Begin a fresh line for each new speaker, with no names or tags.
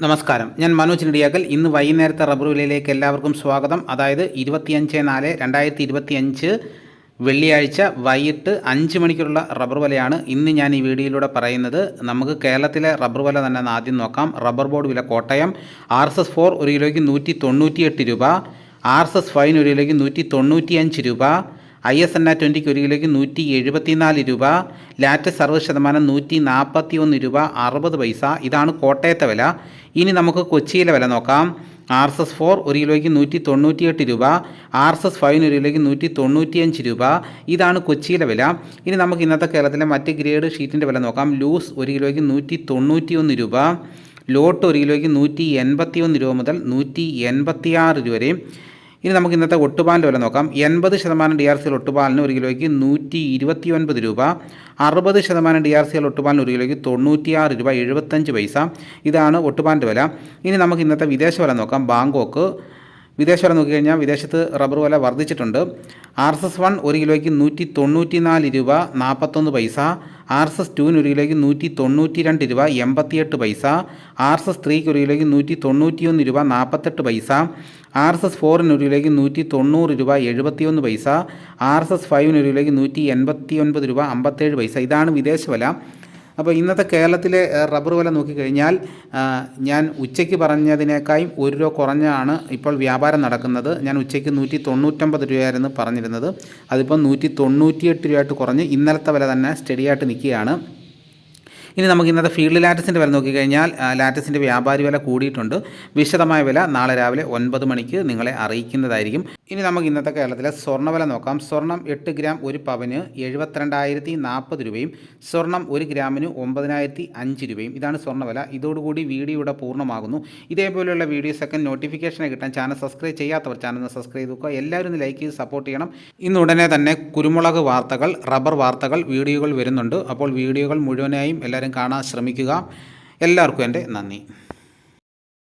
നമസ്കാരം. ഞാൻ മനോജ് നെടിയാക്കൽ. ഇന്ന് വൈകുന്നേരത്തെ റബ്ബർ വിലയിലേക്ക് എല്ലാവർക്കും സ്വാഗതം. അതായത് ഇരുപത്തിയഞ്ച് നാല് രണ്ടായിരത്തി ഇരുപത്തിയഞ്ച് വെള്ളിയാഴ്ച വൈകിട്ട് അഞ്ച് മണിക്കുള്ള റബ്ബർ വിലയാണ് ഇന്ന് ഞാൻ ഈ വീഡിയോയിലൂടെ പറയുന്നത്. നമുക്ക് കേരളത്തിലെ റബ്ബർ വില തന്നെ ആദ്യം നോക്കാം. റബ്ബർ ബോർഡ് വില Kottayam. R S S four ഒരു കിലോയ്ക്ക് നൂറ്റി തൊണ്ണൂറ്റിയെട്ട് രൂപ. ആർ എസ് എസ് ഫൈൻ ഒരു കിലോയ്ക്ക് നൂറ്റി തൊണ്ണൂറ്റിയഞ്ച് രൂപ. ഐ എസ് എൻ ആ ട്വന്റിക്ക് ഒരു കിലോയ്ക്ക് നൂറ്റി എഴുപത്തിനാല് രൂപ ലാറ്റ് സർവ ശതമാനം നൂറ്റി നാൽപ്പത്തി ഒന്ന് രൂപ അറുപത് പൈസ. ഇതാണ് കോട്ടയത്തെ വില. ഇനി നമുക്ക് കൊച്ചിയിലെ വില നോക്കാം. ആർ എസ് എസ് ഫോർ ഒരു കിലോയ്ക്ക് നൂറ്റി തൊണ്ണൂറ്റിയെട്ട് രൂപ ആർ എസ് എസ് ഫൈവിന് ഒരു കിലോയ്ക്ക് നൂറ്റി തൊണ്ണൂറ്റിയഞ്ച് രൂപ. ഇതാണ് കൊച്ചിയിലെ വില. ഇനി നമുക്ക് ഇന്നത്തെ കേരളത്തിലെ മറ്റ് ഗ്രേഡ് ഷീറ്റിന്റെ വില നോക്കാം. ലൂസ് ഒരു കിലോയ്ക്ക് നൂറ്റി തൊണ്ണൂറ്റി ഒന്ന് രൂപ ലോട്ട് ഒരു കിലോയ്ക്ക് നൂറ്റി എൺപത്തി ഒന്ന് രൂപ മുതൽ നൂറ്റി എൺപത്തിയാറ് രൂപ വരെയും ഇനി നമുക്ക് ഇന്നത്തെ ഒട്ടുപാലിന്റെ വില നോക്കാം. എൺപത് ശതമാനം ഡി ആർ സി എൽ ഒട്ടുപാലിന് ഒരു കിലോയ്ക്ക് നൂറ്റി ഇരുപത്തി ഒൻപത് രൂപ. അറുപത് ശതമാനം ഡി ആർ സി എൽ ഒട്ടുപാലിന് ഒരു കിലോയ്ക്ക് തൊണ്ണൂറ്റിയാറ് രൂപ എഴുപത്തഞ്ച് പൈസ. ഇതാണ് ഒട്ടുപാലിന്റെ വില. ഇനി നമുക്ക് ഇന്നത്തെ വിദേശ വില നോക്കാം. ബാങ്കോക്ക് വിദേശ വില നോക്കിക്കഴിഞ്ഞാൽ വിദേശത്ത് റബ്ബർ വില വർദ്ധിച്ചിട്ടുണ്ട്. ആർ എസ് എസ് വൺ ഒരു കിലോയ്ക്ക് നൂറ്റി തൊണ്ണൂറ്റി നാല് രൂപ നാൽപ്പത്തൊന്ന് പൈസ. ആർ എസ് എസ് ടുവിന് ഒരു കിലോയ്ക്ക് നൂറ്റി തൊണ്ണൂറ്റി രണ്ട് രൂപ എൺപത്തിയെട്ട് പൈസ. ആർ എസ് എസ് ത്രീക്ക് ഒരു കിലോയ്ക്ക് നൂറ്റി തൊണ്ണൂറ്റിയൊന്ന് രൂപ നാൽപ്പത്തെട്ട് പൈസ. ആർ എസ് എസ് ഫോറിന് ഒരു കിലോയ്ക്ക് നൂറ്റി തൊണ്ണൂറ് രൂപ എഴുപത്തിയൊന്ന് പൈസ. ആർ എസ് എസ് ഫൈവിന് ഒരു കിലോയ്ക്ക് നൂറ്റി എൺപത്തി ഒൻപത് രൂപ അമ്പത്തേഴ് പൈസ. ഇതാണ് വിദേശ വില. അപ്പോൾ ഇന്നത്തെ കേരളത്തിലെ റബ്ബർ വില നോക്കിക്കഴിഞ്ഞാൽ ഞാൻ ഉച്ചയ്ക്ക് പറഞ്ഞതിനേക്കായും ഒരു രൂപ കുറഞ്ഞാണ് ഇപ്പോൾ വ്യാപാരം നടക്കുന്നത്. ഞാൻ ഉച്ചയ്ക്ക് നൂറ്റി തൊണ്ണൂറ്റൊമ്പത് രൂപയായിരുന്നു പറഞ്ഞിരുന്നത്. അതിപ്പോൾ നൂറ്റി തൊണ്ണൂറ്റിയെട്ട് രൂപയായിട്ട് കുറഞ്ഞ് ഇന്നലത്തെ വില തന്നെ സ്റ്റഡിയായിട്ട് നിൽക്കുകയാണ്. ഇനി നമുക്ക് ഇന്നത്തെ ഫീൽഡ് ലാറ്റസിന്റെ വില നോക്കിക്കഴിഞ്ഞാൽ ലാറ്റസിന്റെ വ്യാപാരി വില കൂടിയിട്ടുണ്ട്. വിശദമായ വില നാളെ രാവിലെ ഒൻപത് മണിക്ക് നിങ്ങളെ അറിയിക്കുന്നതായിരിക്കും. ഇനി നമുക്ക് ഇന്നത്തെ കേരളത്തിലെ സ്വർണവില നോക്കാം. സ്വർണം എട്ട് ഗ്രാം ഒരു പവന് എഴുപത്തിരണ്ടായിരത്തി നാൽപ്പത് രൂപയും സ്വർണം ഒരു ഗ്രാമിന് ഒമ്പതിനായിരത്തി അഞ്ച് രൂപയും. ഇതാണ് സ്വർണവില ഇതോടുകൂടി വീഡിയോ ഇവിടെ പൂർണമാകുന്നു. ഇതേപോലെയുള്ള വീഡിയോസൊക്കെ നോട്ടിഫിക്കേഷനെ കിട്ടാൻ ചാനൽ സബ്സ്ക്രൈബ് ചെയ്യാത്തവർ ചാനൽ സബ്സ്ക്രൈബ് ചെയ്യുക എല്ലാവരും ഒന്ന് ലൈക്ക് ചെയ്ത് സപ്പോർട്ട് ചെയ്യണം. ഇന്ന് ഉടനെ തന്നെ കുരുമുളക് വാർത്തകൾ റബ്ബർ വാർത്തകൾ വീഡിയോകൾ വരുന്നുണ്ട്. അപ്പോൾ വീഡിയോകൾ മുഴുവനായും എല്ലാവരും കാണാൻ ശ്രമിക്കുക. എല്ലാവർക്കും എന്റെ നന്ദി.